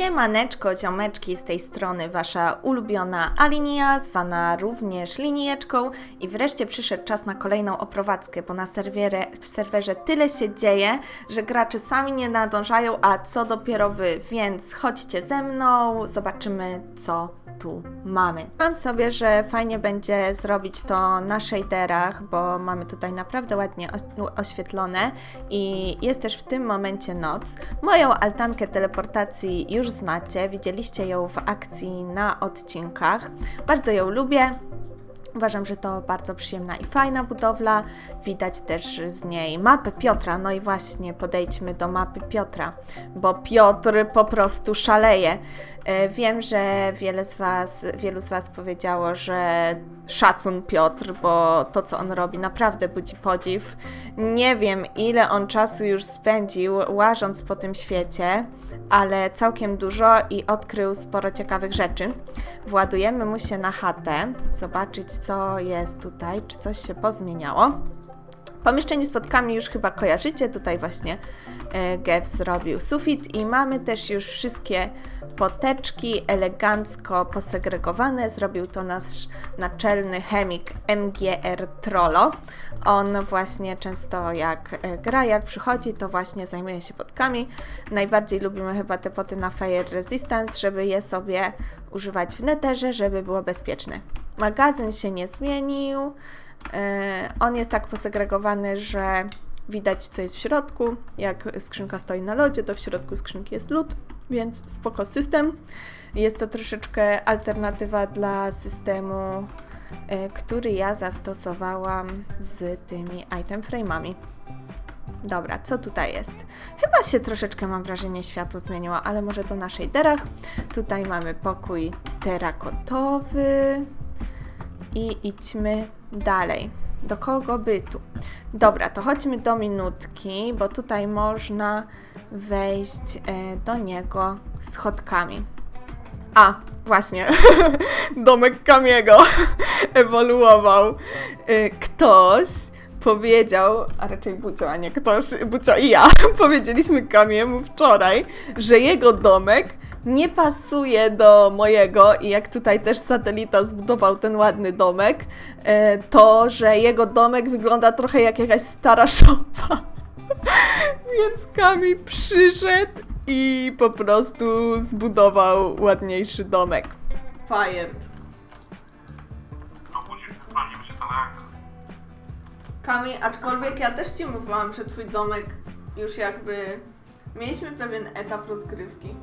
Siemaneczko, ziomeczki, z tej strony wasza ulubiona Alinia, zwana również linijeczką i wreszcie przyszedł czas na kolejną oprowadzkę, bo na w serwerze tyle się dzieje, że gracze sami nie nadążają, a co dopiero wy, więc chodźcie ze mną, zobaczymy co tu mamy. Mam sobie, że fajnie będzie zrobić to na shaderach, bo mamy tutaj naprawdę ładnie oś- oświetlone i jest też w tym momencie noc. Moją altankę teleportacji już znacie, widzieliście ją w akcji na odcinkach. Bardzo ją lubię. Uważam, że to bardzo przyjemna i fajna budowla. Widać też z niej mapę Piotra. No i właśnie podejdźmy do mapy Piotra, bo Piotr po prostu szaleje. E, Wiem, że wiele z was, wielu z Was powiedziało, że szacun Piotr, bo to, co on robi, naprawdę budzi podziw. Nie wiem, ile on czasu już spędził łażąc po tym świecie, ale całkiem dużo i odkrył sporo ciekawych rzeczy. Władujemy mu się na chatę, zobaczyć, co jest tutaj, czy coś się pozmieniało. Pomieszczenie z podkami już chyba kojarzycie. Tutaj właśnie e, Gev zrobił sufit i mamy też już wszystkie poteczki elegancko posegregowane. Zrobił to nasz naczelny chemik MGR Trollo. On właśnie często jak e, gra, jak przychodzi, to właśnie zajmuje się potkami. Najbardziej lubimy chyba te poty na Fire Resistance, żeby je sobie używać w netherze, żeby było bezpieczne. Magazyn się nie zmienił. E, On jest tak posegregowany, że widać, co jest w środku. Jak skrzynka stoi na lodzie, to w środku skrzynki jest lód, więc spoko system. Jest to troszeczkę alternatywa dla systemu, e, który ja zastosowałam z tymi item frame'ami. Dobra, co tutaj jest? Chyba się troszeczkę, mam wrażenie, światło zmieniło, ale może to na shaderach. Tutaj mamy pokój terakotowy. I idźmy dalej. Do kogo bytu? Dobra, to chodźmy do minutki, bo tutaj można wejść e, do niego schodkami. A, właśnie. Domek Kamiego ewoluował. E, Ktoś powiedział, a raczej Bucio, a nie ktoś, Bucio i ja, powiedzieliśmy Kamiemu wczoraj, że jego domek nie pasuje do mojego i jak tutaj też satelita zbudował ten ładny domek, e, to, że jego domek wygląda trochę jak jakaś stara szopa. Więc Kami przyszedł i po prostu zbudował ładniejszy domek. Fired. Na Kami, aczkolwiek ja też Ci mówiłam, że Twój domek już jakby... Mieliśmy pewien etap rozgrywki.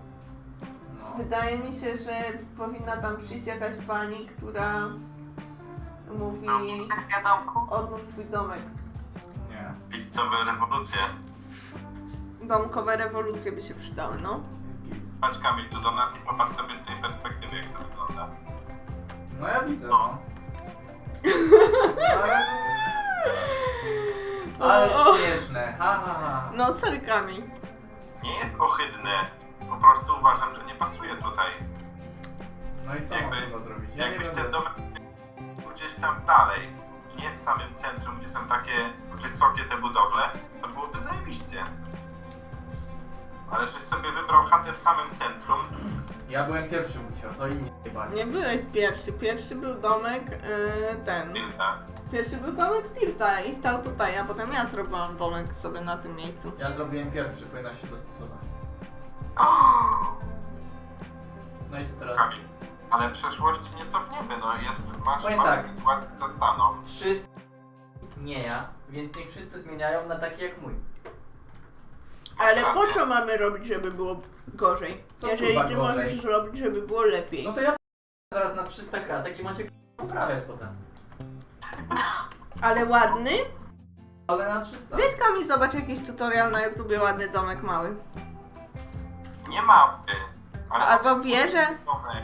No. Wydaje mi się, że powinna tam przyjść jakaś pani, która mówi Inspekcja domku. odnów swój domek. Nie. pizzowe rewolucje. Domkowe rewolucje by się przydały, no. Chodź Kamil tu do nas i popatrz sobie z tej perspektywy, jak to wygląda. No ja widzę, no. Ale, ale śmieszne. Ha, ha, ha. No, sorry Kami. Nie jest ohydne, po prostu uważam, że nie pasuje tutaj. No i co Jakby- mam chyba zrobić? Ja nie Jakbyś będę... ten domek był gdzieś tam dalej, nie w samym centrum, gdzie są takie wysokie te budowle, to byłoby zajebiście. Ale żeś sobie wybrał chatę w samym centrum, Ja byłem pierwszy ucio, to inni nie bali. Nie byłeś pierwszy. Pierwszy był domek, yy, ten. Wilda. Pierwszy był domek Stilta i stał tutaj, a potem ja zrobiłam domek sobie na tym miejscu. Ja zrobiłem pierwszy, powinna się dostosować. No i co teraz? Kamil. Ale przeszłości nie cofniemy, no jest, masz, Powiem mamy tak. sytuację za staną. Wszyscy nie ja, więc niech wszyscy zmieniają na taki jak mój. Masz Ale po rację. co mamy robić, żeby było gorzej? Co Jeżeli kurwa ty gorzej? możesz zrobić, żeby było lepiej. No to ja zaraz na 300 kratek i macie poprawiać potem. Ale ładny? Ale na 300. Weź Kami, zobacz jakiś tutorial na YouTubie, ładny domek mały. Nie mapy. Ale Albo wieżę. Domek.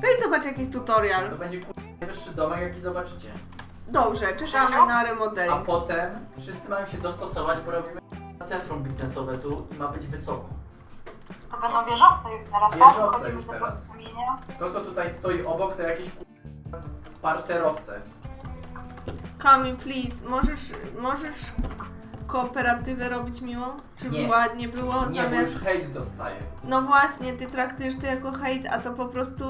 Weź zobacz jakiś tutorial. To będzie kur... najwyższy domek jaki zobaczycie. Dobrze, czekamy na A remodeling. potem wszyscy mają się dostosować, bo robimy centrum biznesowe tu i ma być wysoko. To będą wieżowce już teraz, Wieżowce tak? Wchodzimy już do teraz. To co tutaj stoi obok to jakieś parterowce. Kami, please, możesz, możesz kooperatywę robić miłą? Żeby Nie. ładnie było Nie, bo zamiast... już hejt dostaję. No właśnie, ty traktujesz to jako hejt, a to po prostu...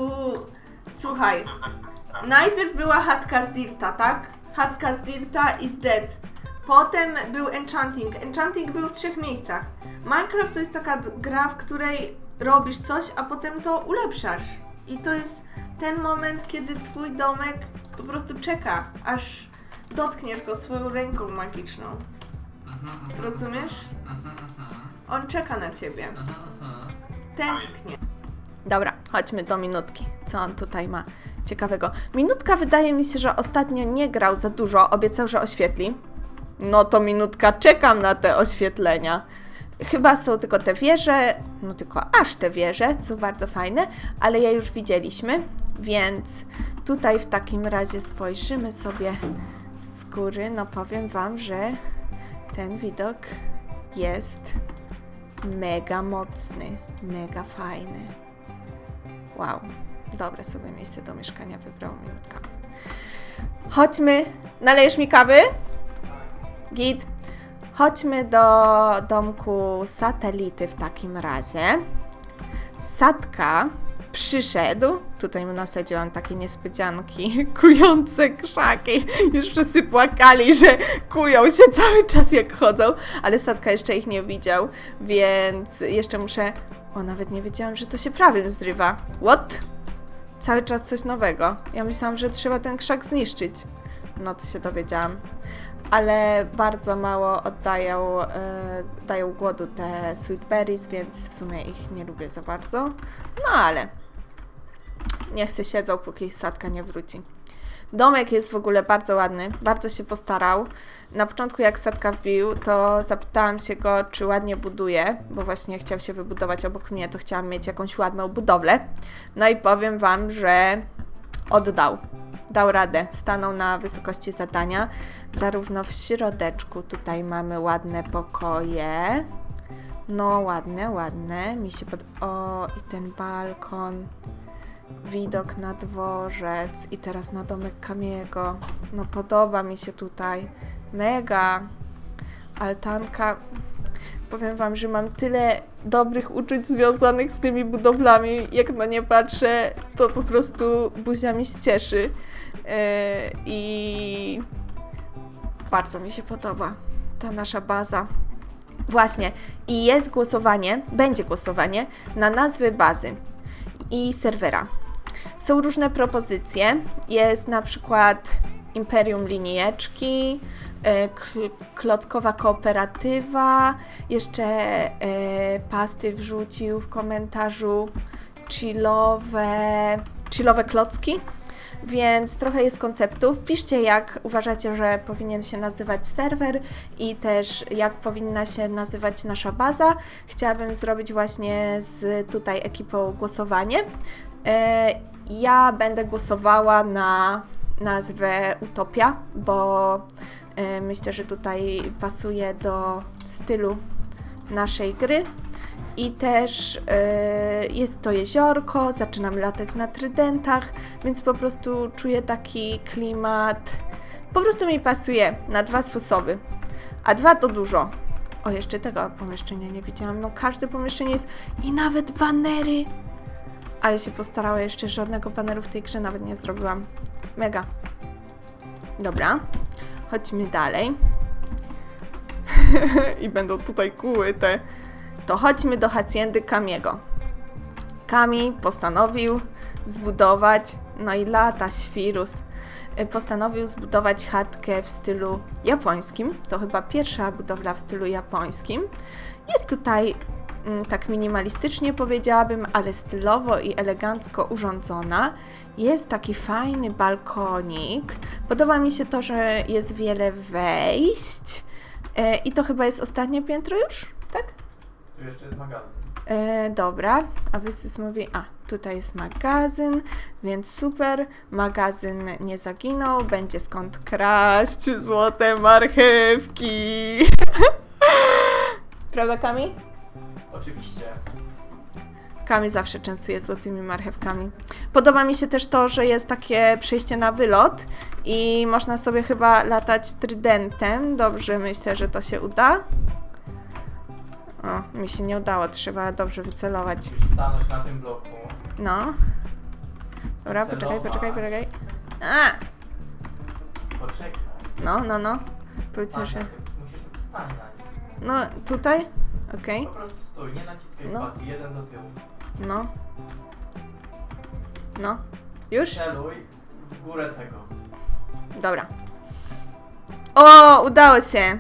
Słuchaj, najpierw była chatka z Dirta, tak? Chatka z Dirta is dead. Potem był Enchanting. Enchanting był w trzech miejscach. Minecraft to jest taka d- gra, w której robisz coś, a potem to ulepszasz. I to jest ten moment, kiedy twój domek po prostu czeka, aż dotkniesz go swoją ręką magiczną. Rozumiesz? On czeka na ciebie. Tęsknię. Dobra, chodźmy do minutki. Co on tutaj ma ciekawego? Minutka wydaje mi się, że ostatnio nie grał za dużo, obiecał, że oświetli. No to minutka, czekam na te oświetlenia. Chyba są tylko te wieże, no tylko aż te wieże, są bardzo fajne, ale je już widzieliśmy, więc tutaj w takim razie spojrzymy sobie z góry. No powiem Wam, że ten widok jest mega mocny, mega fajny. Wow, dobre sobie miejsce do mieszkania wybrał minutka. Chodźmy, nalejesz mi kawy? Git. Chodźmy do domku satelity w takim razie. Sadka przyszedł. Tutaj mu nasadziłam takie niespodzianki, kujące krzaki. Już wszyscy płakali, że kują się cały czas jak chodzą, ale Sadka jeszcze ich nie widział, więc jeszcze muszę... O, nawet nie wiedziałam, że to się prawym zrywa. What? Cały czas coś nowego. Ja myślałam, że trzeba ten krzak zniszczyć. No to się dowiedziałam. Ale bardzo mało oddają, e, dają głodu te sweet berries, więc w sumie ich nie lubię za bardzo. No ale niech se siedzą, póki sadka nie wróci. Domek jest w ogóle bardzo ładny, bardzo się postarał. Na początku jak sadka wbił, to zapytałam się go, czy ładnie buduje, bo właśnie chciał się wybudować obok mnie, to chciałam mieć jakąś ładną budowlę. No i powiem Wam, że oddał. Dał radę, stanął na wysokości zadania. Zarówno w środeczku tutaj mamy ładne pokoje. No, ładne, ładne. Mi się pod... O, i ten balkon. Widok na dworzec i teraz na domek Kamiego. No, podoba mi się tutaj. Mega. Altanka. Powiem Wam, że mam tyle dobrych uczuć związanych z tymi budowlami. Jak na nie patrzę, to po prostu buzia mi się cieszy. Yy, I bardzo mi się podoba ta nasza baza. Właśnie, i jest głosowanie, będzie głosowanie na nazwy bazy i serwera. Są różne propozycje. Jest na przykład Imperium Linijeczki, e, kl- Klockowa Kooperatywa, jeszcze e, Pasty wrzucił w komentarzu chillowe, chillowe klocki. Więc trochę jest konceptów. Piszcie, jak uważacie, że powinien się nazywać serwer i też jak powinna się nazywać nasza baza. Chciałabym zrobić właśnie z tutaj ekipą głosowanie. E, Ja będę głosowała na nazwę Utopia, bo e, myślę, że tutaj pasuje do stylu naszej gry. I też e, jest to jeziorko, zaczynam latać na trydentach, więc po prostu czuję taki klimat. Po prostu mi pasuje na dwa sposoby. A dwa to dużo. O, jeszcze tego pomieszczenia nie widziałam. No, każde pomieszczenie jest i nawet banery. Ale się postarała jeszcze żadnego baneru w tej grze nawet nie zrobiłam. Mega. Dobra, chodźmy dalej. I będą tutaj kóły te. To chodźmy do haciendy Kamiego. Kami postanowił zbudować, no i lata świrus, y, postanowił zbudować chatkę w stylu japońskim. To chyba pierwsza budowla w stylu japońskim. Jest tutaj mm, tak minimalistycznie powiedziałabym, ale stylowo i elegancko urządzona. Jest taki fajny balkonik. Podoba mi się to, że jest wiele wejść. E, I to chyba jest ostatnie piętro już, tak? Tu jeszcze jest magazyn. E, dobra, a Wysus mówi, a tutaj jest magazyn, więc super, magazyn nie zaginął, będzie skąd kraść złote marchewki. Prawda Kami? Oczywiście. marchewkami, zawsze częstuję złotymi marchewkami. Podoba mi się też to, że jest takie przejście na wylot i można sobie chyba latać trydentem. Dobrze, myślę, że to się uda. O, mi się nie udało, trzeba dobrze wycelować. Musisz stanąć na tym bloku. No. Dobra, poczekaj, poczekaj, poczekaj. A! Poczekaj. No, no, no. Powiedzmy, Stań że... na tym. Musisz stań na nim. No, tutaj? Okej. Po prostu stój, nie naciskaj No. spacji, jeden do tyłu. No. No. Już? Celuj w górę tego. Dobra. O, udało się.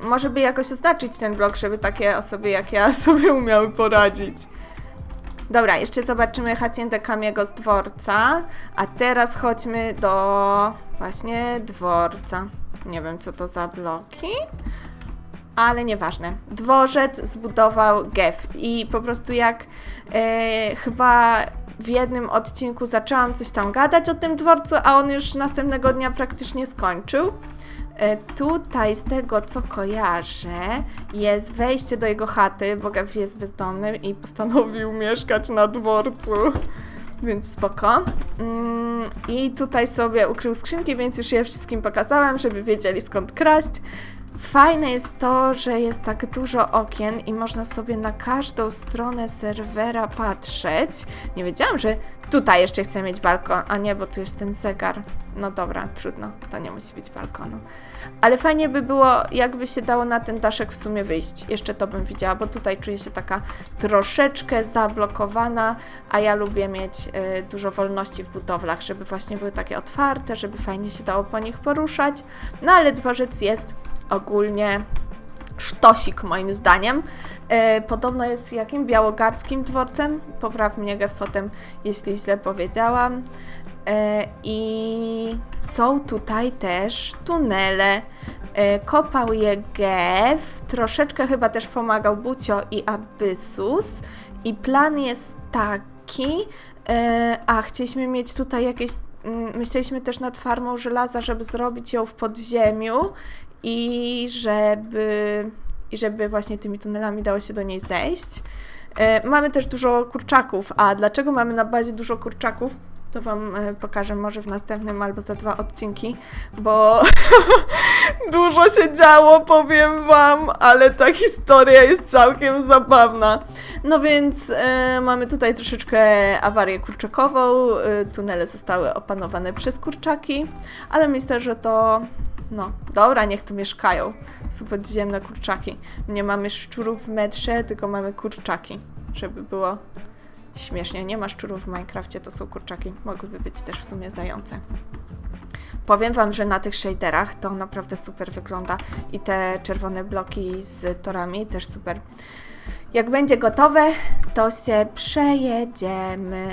Może by jakoś oznaczyć ten blok, żeby takie osoby jak ja sobie umiały poradzić. Dobra, jeszcze zobaczymy Haciendę Kamiego z dworca. A teraz chodźmy do właśnie dworca. Nie wiem, co to za bloki, ale nieważne. Dworzec zbudował GEF i po prostu jak e, chyba w jednym odcinku zaczęłam coś tam gadać o tym dworcu, a on już następnego dnia praktycznie skończył. E, Tutaj z tego co kojarzę jest wejście do jego chaty, bo Gav jest bezdomny i postanowił mieszkać na dworcu. Więc spoko. Mm, I tutaj sobie ukrył skrzynki, więc już je wszystkim pokazałam, żeby wiedzieli skąd kraść. Fajne jest to, że jest tak dużo okien i można sobie na każdą stronę serwera patrzeć. Nie wiedziałam, że tutaj jeszcze chcę mieć balkon, a nie, bo tu jest ten zegar. No dobra, trudno, to nie musi być balkonu. Ale fajnie by było, jakby się dało na ten daszek w sumie wyjść. Jeszcze to bym widziała, bo tutaj czuję się taka troszeczkę zablokowana, a ja lubię mieć y, dużo wolności w budowlach, żeby właśnie były takie otwarte, żeby fajnie się dało po nich poruszać. No ale dworzec jest ogólnie sztosik moim zdaniem. E, podobno jest jakim? Białogardzkim dworcem. Popraw mnie potem, jeśli źle powiedziałam. E, I są tutaj też tunele. E, kopał je Gev, troszeczkę chyba też pomagał Bucio i Abyssus. I plan jest taki, a chcieliśmy mieć tutaj jakieś mm, myśleliśmy też nad farmą żelaza, żeby zrobić ją w podziemiu i żeby, i żeby właśnie tymi tunelami dało się do niej zejść. E, mamy też dużo kurczaków, a dlaczego mamy na bazie dużo kurczaków? To Wam e, pokażę może w następnym albo za dwa odcinki, bo dużo się działo, powiem Wam, ale ta historia jest całkiem zabawna. No więc e, mamy tutaj troszeczkę awarię kurczakową, e, tunele zostały opanowane przez kurczaki, ale myślę, że to no, dobra, niech tu mieszkają. Są podziemne kurczaki. Nie mamy szczurów w metrze, tylko mamy kurczaki, żeby było śmiesznie. Nie ma szczurów w Minecrafcie, to są kurczaki. Mogłyby być też w sumie zające. Powiem Wam, że na tych shaderach to naprawdę super wygląda i te czerwone bloki z torami też super. Jak będzie gotowe, to się przejedziemy.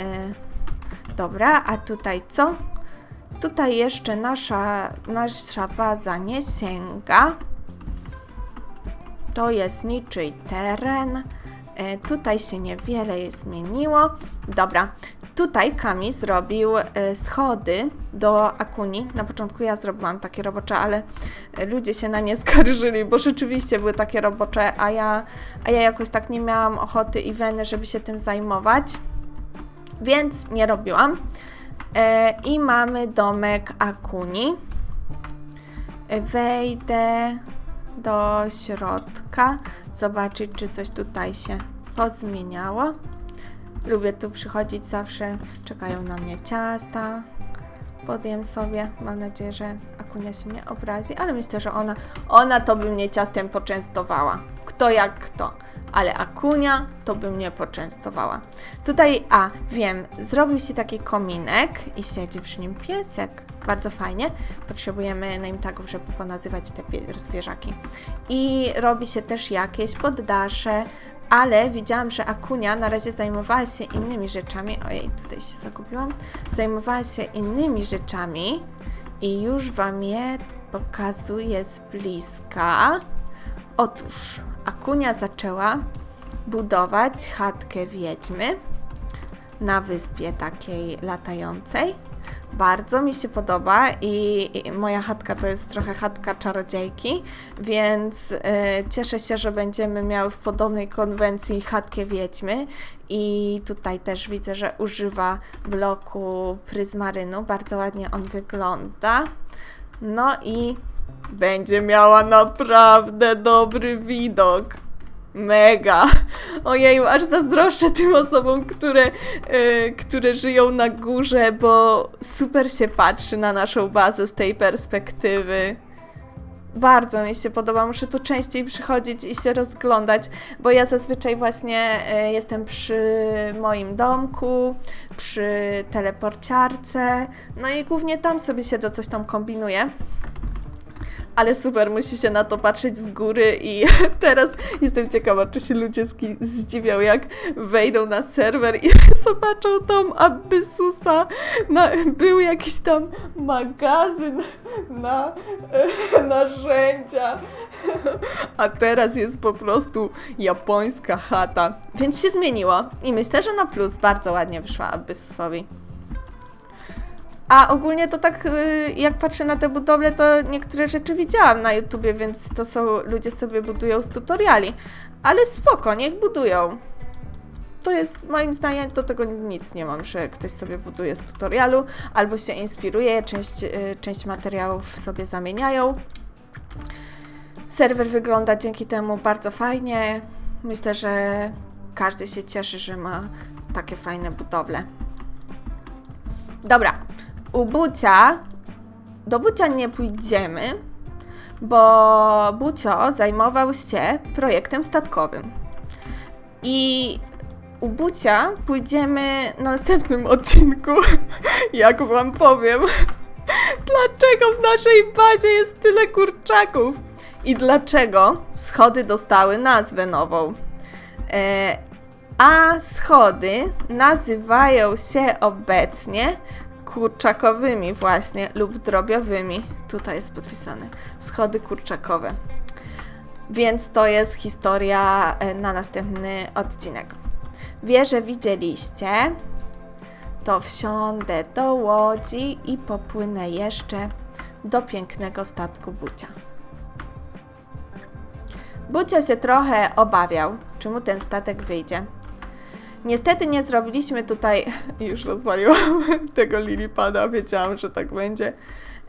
Dobra, a tutaj co? Tutaj jeszcze nasza, nasza baza nie sięga. To jest niczyj teren. E, tutaj się niewiele zmieniło. Dobra, tutaj Kami zrobił e, schody do Akuni. Na początku ja zrobiłam takie robocze, ale ludzie się na nie skarżyli, bo rzeczywiście były takie robocze, a ja, a ja jakoś tak nie miałam ochoty i weny, żeby się tym zajmować. Więc nie robiłam. E, I mamy domek Akuni. Wejdę do środka, zobaczyć, czy coś tutaj się pozmieniało. Lubię tu przychodzić zawsze, czekają na mnie ciasta. Podjem sobie, mam nadzieję, że Akunia się nie obrazi, ale myślę, że ona, ona to by mnie ciastem poczęstowała. Kto jak kto, ale Akunia to by mnie poczęstowała. Tutaj, a wiem, zrobił się taki kominek i siedzi przy nim piesek. Bardzo fajnie. Potrzebujemy name tagów, żeby ponazywać te zwierzaki. I robi się też jakieś poddasze, ale widziałam, że Akunia na razie zajmowała się innymi rzeczami. Ojej, tutaj się zagubiłam. Zajmowała się innymi rzeczami i już Wam je pokazuję z bliska. Otóż Akunia zaczęła budować chatkę wiedźmy na wyspie takiej latającej. Bardzo mi się podoba i, i moja chatka to jest trochę chatka czarodziejki, więc y, cieszę się, że będziemy miały w podobnej konwencji chatkę wiedźmy i tutaj też widzę, że używa bloku pryzmarynu, bardzo ładnie on wygląda. No i będzie miała naprawdę dobry widok. Mega. Ojeju, aż zazdroszczę tym osobom, które, e, które żyją na górze, bo super się patrzy na naszą bazę z tej perspektywy. Bardzo mi się podoba, muszę tu częściej przychodzić i się rozglądać, bo ja zazwyczaj właśnie e, jestem przy moim domku, przy teleporciarce, no i głównie tam sobie siedzę, coś tam kombinuję. Ale super, musi się na to patrzeć z góry i teraz jestem ciekawa, czy się ludzie zdziwią, jak wejdą na serwer i zobaczą tą Abyssusa. Na, był jakiś tam magazyn na narzędzia, a teraz jest po prostu japońska chata. Więc się zmieniło i myślę, że na plus bardzo ładnie wyszła Abyssusowi. A ogólnie to tak, y, jak patrzę na te budowle, to niektóre rzeczy widziałam na YouTubie, więc to są, ludzie sobie budują z tutoriali. Ale spoko, niech budują. To jest, moim zdaniem, do tego nic nie mam, że ktoś sobie buduje z tutorialu, albo się inspiruje, część, y, część materiałów sobie zamieniają. Serwer wygląda dzięki temu bardzo fajnie. Myślę, że każdy się cieszy, że ma takie fajne budowle. Dobra, u Bucia, do Bucia nie pójdziemy, bo Bucio zajmował się projektem statkowym. I u Bucia pójdziemy na następnym odcinku, jak wam powiem, dlaczego w naszej bazie jest tyle kurczaków i dlaczego schody dostały nazwę nową. E, a schody nazywają się obecnie kurczakowymi właśnie lub drobiowymi. Tutaj jest podpisane. Schody kurczakowe. Więc to jest historia e, na następny odcinek. Wieże widzieliście. To wsiądę do łodzi i popłynę jeszcze do pięknego statku Bucia. Bucio się trochę obawiał, czy mu ten statek wyjdzie. Niestety nie zrobiliśmy tutaj. Już rozwaliłam tego lilipada, wiedziałam, że tak będzie.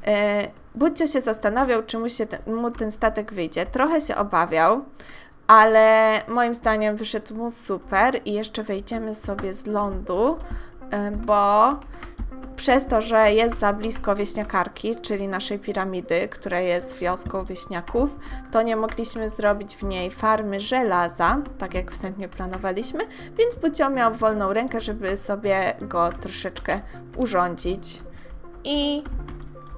E, Budźcio się zastanawiał, czy mu, się ten, mu ten statek wyjdzie. Trochę się obawiał, ale moim zdaniem wyszedł mu super i jeszcze wejdziemy sobie z lądu, e, bo przez to, że jest za blisko wieśniakarki, czyli naszej piramidy, która jest wioską wieśniaków, to nie mogliśmy zrobić w niej farmy żelaza, tak jak wstępnie planowaliśmy, więc Bucio miał wolną rękę, żeby sobie go troszeczkę urządzić. I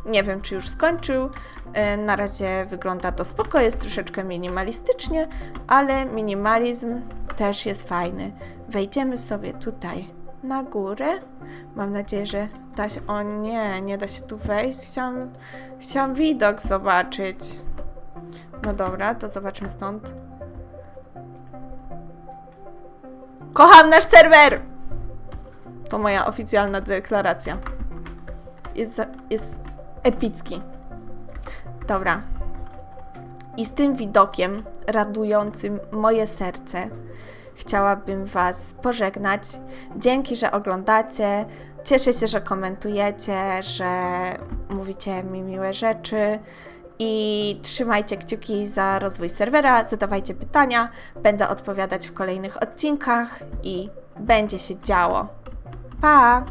nie wiem, czy już skończył. E, Na razie wygląda to spoko, jest troszeczkę minimalistycznie, ale minimalizm też jest fajny. Wejdziemy sobie tutaj na górę. Mam nadzieję, że da się. O nie, nie da się tu wejść. Chciałam, chciałam widok zobaczyć. No dobra, to zobaczmy stąd. Kocham nasz serwer! To moja oficjalna deklaracja. Jest, jest epicki. Dobra. I z tym widokiem radującym moje serce chciałabym Was pożegnać. Dzięki, że oglądacie. Cieszę się, że komentujecie, że mówicie mi miłe rzeczy. I trzymajcie kciuki za rozwój serwera, zadawajcie pytania, będę odpowiadać w kolejnych odcinkach i będzie się działo. Pa!